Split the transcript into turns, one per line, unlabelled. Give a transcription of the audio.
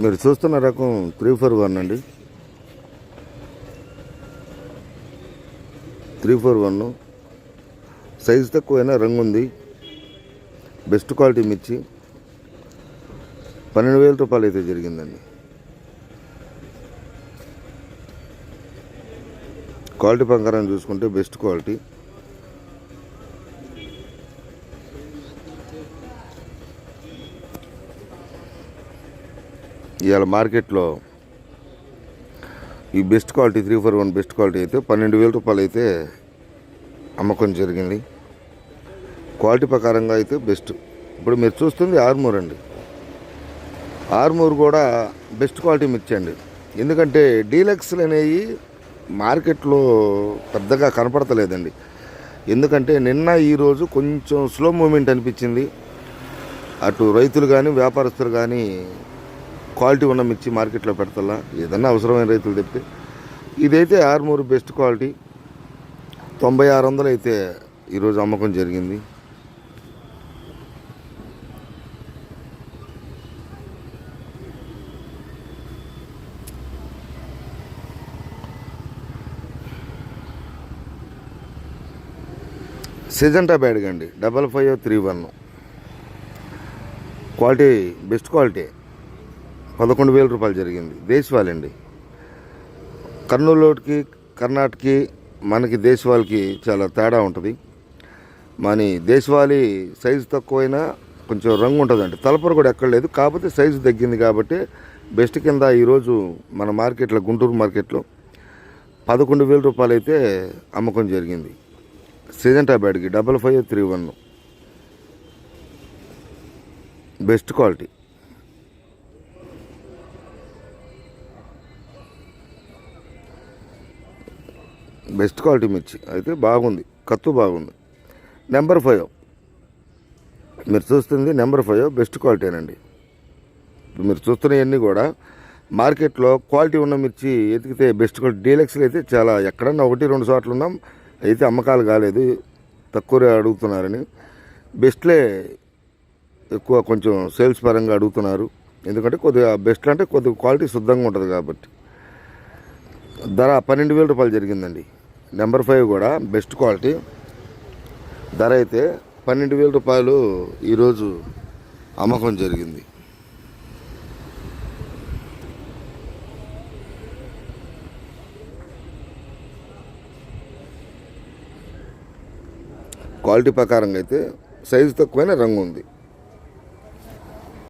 మీరు చూస్తున్న రకం త్రీ ఫోర్ వన్ అండి. Three four one. సైజు తక్కువైనా రంగు ఉంది. బెస్ట్ క్వాలిటీ మిర్చి. పన్నెండు వేల రూపాయలు అయితే జరిగిందండి. క్వాలిటీ ప్రకారం చూసుకుంటే బెస్ట్ క్వాలిటీ. ఇవాళ మార్కెట్లో ఈ best quality three four one best quality అయితే పన్నెండు వేల రూపాయలు అయితే అమ్మకం జరిగింది. క్వాలిటీ ప్రకారంగా అయితే బెస్ట్. ఇప్పుడు మీరు చూస్తుంది ఆర్మూర్ అండి. ఆర్మూర్ కూడా బెస్ట్ క్వాలిటీ మిర్చి అండి. ఎందుకంటే డీలక్స్లు అనేవి మార్కెట్లో పెద్దగా కనపడతలేదండి. ఎందుకంటే నిన్న ఈరోజు కొంచెం స్లో మూమెంట్ అనిపించింది. అటు రైతులు కానీ వ్యాపారస్తులు కానీ క్వాలిటీ ఉన్న మిర్చి మార్కెట్లో పెడతలా ఏదన్నా అవసరమైన రైతులు తెప్పి ఇదైతే ఆర్మూరు బెస్ట్ క్వాలిటీ. తొంభై ఆరు వందలు అయితే ఈరోజు అమ్మకం జరిగింది. సిజంటా బ్యాడ్గా అండి. Double five three one. Quality best quality. పదకొండు వేల రూపాయలు జరిగింది. దేశవాళండి. కర్నూలుకి కర్ణాటకకి మనకి దేశవాళికి చాలా తేడా ఉంటుంది. మన దేశవాళీ సైజు తక్కువైనా కొంచెం రంగు ఉంటుందండి. తలపర కూడా ఎక్కడ లేదు. కాకపోతే సైజు తగ్గింది కాబట్టి బెస్ట్ కింద ఈరోజు మన మార్కెట్లో గుంటూరు మార్కెట్లో పదకొండు వేల రూపాయలు అయితే అమ్మకం జరిగింది. Syngenta బ్యాడ్కి double five three one. Best quality. Best quality మిర్చి. అయితే బాగుంది. కత్తు బాగుంది. Number five. మీరు చూస్తుంది నెంబర్ ఫైవ్ బెస్ట్ క్వాలిటీనండి. ఇప్పుడు మీరు చూస్తున్నవన్నీ కూడా మార్కెట్లో క్వాలిటీ ఉన్న మిర్చి ఎతికితే బెస్ట్ క్వాలిటీ. డీలక్స్లు అయితే చాలా ఎక్కడన్నా ఒకటి రెండు చోట్ల ఉన్నాం. అయితే అమ్మకాలు కాలేదు. తక్కువ అడుగుతున్నారని. బెస్ట్లే ఎక్కువ కొంచెం సేల్స్ పరంగా అడుగుతున్నారు. ఎందుకంటే కొద్దిగా బెస్ట్ అంటే కొద్దిగా క్వాలిటీ శుద్ధంగా ఉంటుంది కాబట్టి. ధర పన్నెండు వేల రూపాయలు జరిగిందండి. నెంబర్ ఫైవ్ కూడా బెస్ట్ క్వాలిటీ. ధర అయితే పన్నెండు వేల రూపాయలు ఈరోజు అమ్మకం జరిగింది. క్వాలిటీ ప్రకారంగా అయితే సైజు తక్కువైన రంగు ఉంది.